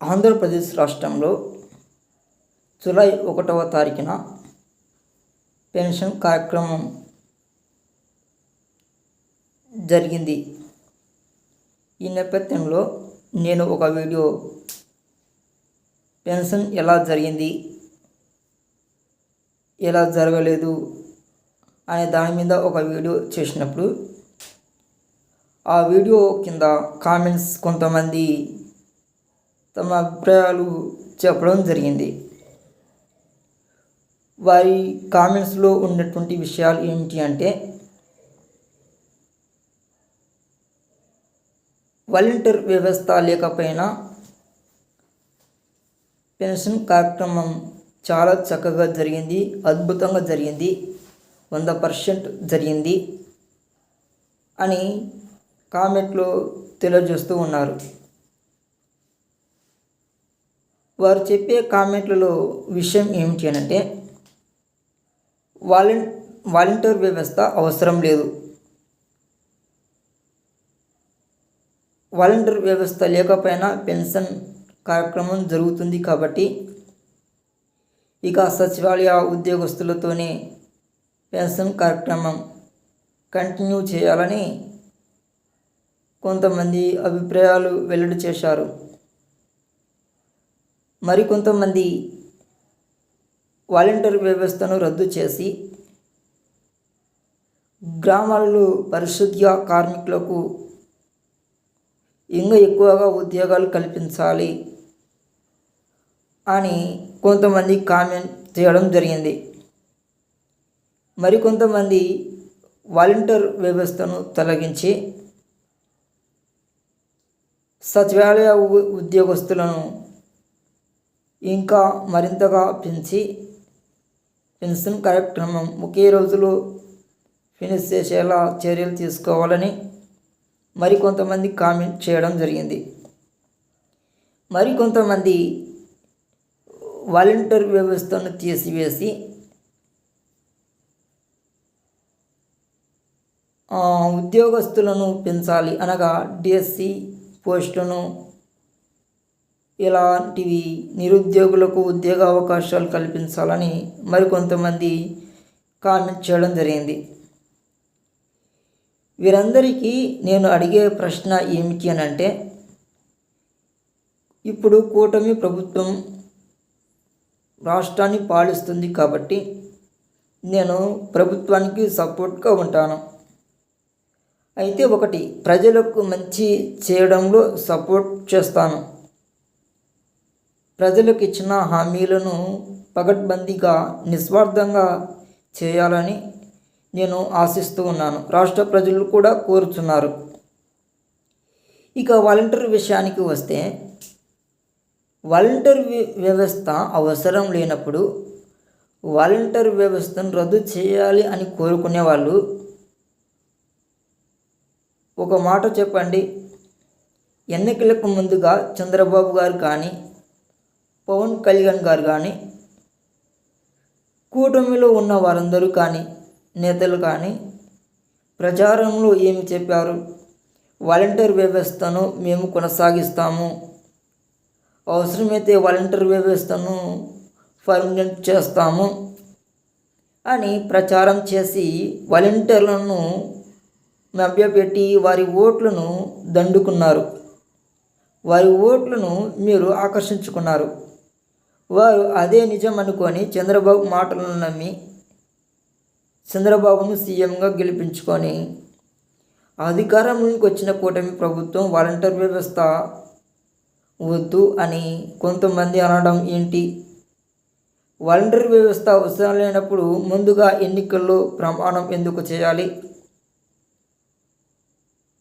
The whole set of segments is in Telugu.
ఆంధ్రప్రదేశ్ రాష్ట్రంలో జూలై ఒకటవ తారీఖున పెన్షన్ కార్యక్రమం జరిగింది. ఈ నేపథ్యంలో నేను ఒక వీడియో పెన్షన్ ఎలా జరిగింది ఎలా జరగలేదు అనే దాని మీద ఒక వీడియో చేసినప్పుడు ఆ వీడియో కింద కామెంట్స్ కొంతమంది తమ అభిప్రాయాలు చెప్పడం జరిగింది. వారి కామెంట్స్లో ఉన్నటువంటి విషయాలు ఏమిటి అంటే వాలంటీర్ వ్యవస్థ లేకపోయినా పెన్షన్ కార్యక్రమం చాలా చక్కగా జరిగింది అద్భుతంగా జరిగింది వంద పర్సెంట్ జరిగింది అని కామెంట్లో తెలియజేస్తూ ఉన్నారు. వారు చెప్పే కామెంట్లలో విషయం ఏమిటి అంటే వాలంట్ వాలంటీర్ వ్యవస్థ అవసరం లేదు. వాలంటీర్ వ్యవస్థ లేకపోయినా పెన్షన్ కార్యక్రమం జరుగుతుంది కాబట్టి ఇక సచివాలయ ఉద్యోగస్తులతోనే పెన్షన్ కార్యక్రమం కంటిన్యూ చేయాలని కొంతమంది అభిప్రాయాలు వెల్లడి చేశారు. మరికొంతమంది వాలంటీర్ వ్యవస్థను రద్దు చేసి గ్రామాలలో పరిశుద్ధ్య కార్మికులకు ఇంకా ఎక్కువగా ఉద్యోగాలు కల్పించాలి అని కొంతమంది కామెంట్ చేయడం జరిగింది. మరికొంతమంది వాలంటీర్ వ్యవస్థను తొలగించి సచివాలయ ఉ- ఉద్యోగస్తులను ఇంకా మరింతగా పెంచి పెన్షన్ కార్యక్రమం ఒకే రోజులో ఫినిష్ చేసేలా చర్యలు తీసుకోవాలని మరికొంతమంది కామెంట్ చేయడం జరిగింది. మరికొంతమంది వాలంటీర్ వ్యవస్థను తీసివేసి ఉద్యోగస్తులను పెంచాలి అనగా డిఎస్సి పోస్టును ఇలాంటివి నిరుద్యోగులకు ఉద్యోగ అవకాశాలు కల్పించాలని మరికొంతమంది కామెంట్ చేయడం జరిగింది. వీరందరికీ నేను అడిగే ప్రశ్న ఏమిటి అని అంటే ఇప్పుడు కూటమి ప్రభుత్వం రాష్ట్రాన్ని పాలిస్తుంది కాబట్టి నేను ప్రభుత్వానికి సపోర్ట్గా ఉంటాను. అయితే ఒకటి ప్రజలకు మంచి చేయడంలో సపోర్ట్ చేస్తాను. ప్రజలకు ఇచ్చిన హామీలను పగడ్బందీగా నిస్వార్థంగా చేయాలని నేను ఆశిస్తూ ఉన్నాను. రాష్ట్ర ప్రజలు కూడా కోరుచున్నారు ఇక వాలంటీర్ విషయానికి వస్తే వాలంటీర్ వ్యవస్థ అవసరం లేనప్పుడు వాలంటీర్ వ్యవస్థను రద్దు చేయాలి అని కోరుకునే వాళ్ళు ఒక మాట చెప్పండి. ఎన్నికలకు ముందుగా చంద్రబాబు గారు కానీ పవన్ కళ్యాణ్ గారు కానీ కూటమిలో ఉన్న వారందరూ కానీ నేతలు కానీ ప్రచారంలో ఏమి చెప్పారు? వాలంటీర్ వ్యవస్థను మేము కొనసాగిస్తాము. అవసరమైతే వాలంటీర్ వ్యవస్థను పర్మనెంట్ చేస్తాము అని ప్రచారం చేసి వాలంటీర్లను మభ్యపెట్టి వారి ఓట్లను దండుకున్నారు. వారి ఓట్లను మీరు ఆకర్షించుకున్నారు. వారు అదే నిజం అనుకొని చంద్రబాబు మాటలను నమ్మి చంద్రబాబును సీఎంగా గెలిపించుకొని అధికారంలోకి వచ్చిన కూటమి ప్రభుత్వం వాలంటీర్ వ్యవస్థ వద్దు అని కొంతమంది అనడం ఏంటి? వాలంటీర్ వ్యవస్థ అవసరం లేనప్పుడు ముందుగా ఎన్నికల్లో ప్రమాణం ఎందుకు చేయాలి?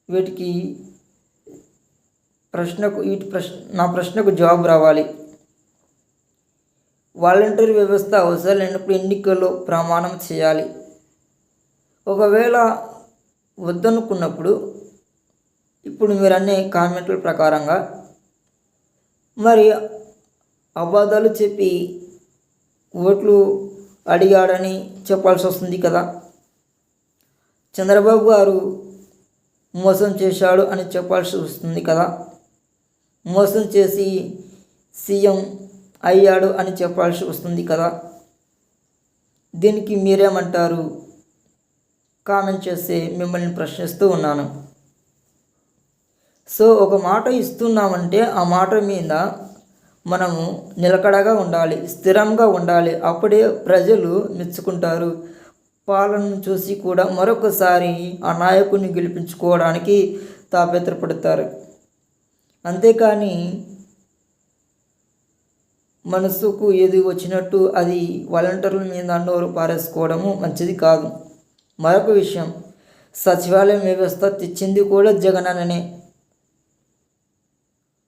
వీటికి ప్రశ్నకు వీటి ప్రశ్న నా ప్రశ్నకు జవాబు రావాలి. వాలంటీర్ వ్యవస్థ అవసరం లేనప్పుడు ఎన్నికల్లో ప్రమాణం చేయాలి. ఒకవేళ వద్దనుకున్నప్పుడు ఇప్పుడు మీరు అనే కామెంట్ల ప్రకారంగా మరి అబద్ధాలు చెప్పి ఓట్లు అడిగాడని చెప్పాల్సి వస్తుంది కదా. చంద్రబాబు గారు మోసం చేశాడు అని చెప్పాల్సి వస్తుంది కదా. మోసం చేసి సీఎం అయ్యాడు అని చెప్పాల్సి వస్తుంది కదా. దీనికి మీరేమంటారు? కామెంట్ చేస్తే మిమ్మల్ని ప్రశ్నిస్తూ ఉన్నాను. సో ఒక మాట ఇస్తున్నామంటే ఆ మాట మీద మనము నిలకడగా ఉండాలి స్థిరంగా ఉండాలి. అప్పుడే ప్రజలు మెచ్చుకుంటారు. పాలనను చూసి కూడా మరొకసారి ఆ నాయకుడిని గెలిపించుకోవడానికి తాపత్రపడతారు. అంతేకాని మనసుకు ఏది వచ్చినట్టు అది వాలంటీర్ల మీద నోరు పారేసుకోవడము మంచిది కాదు. మరొక విషయం సచివాలయం వ్యవస్థ తెచ్చింది కూడా జగనన్ననే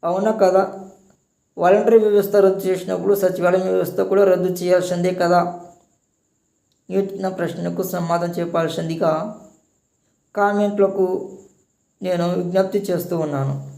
అవునా కదా? వాలంటరీ వ్యవస్థ రద్దు చేసినప్పుడు సచివాలయం వ్యవస్థ కూడా రద్దు చేయాల్సిందే కదా? ఇచ్చిన ప్రశ్నకు సమాధానం చెప్పాల్సిందిగా కామెంట్లకు నేను విజ్ఞప్తి చేస్తూ ఉన్నాను.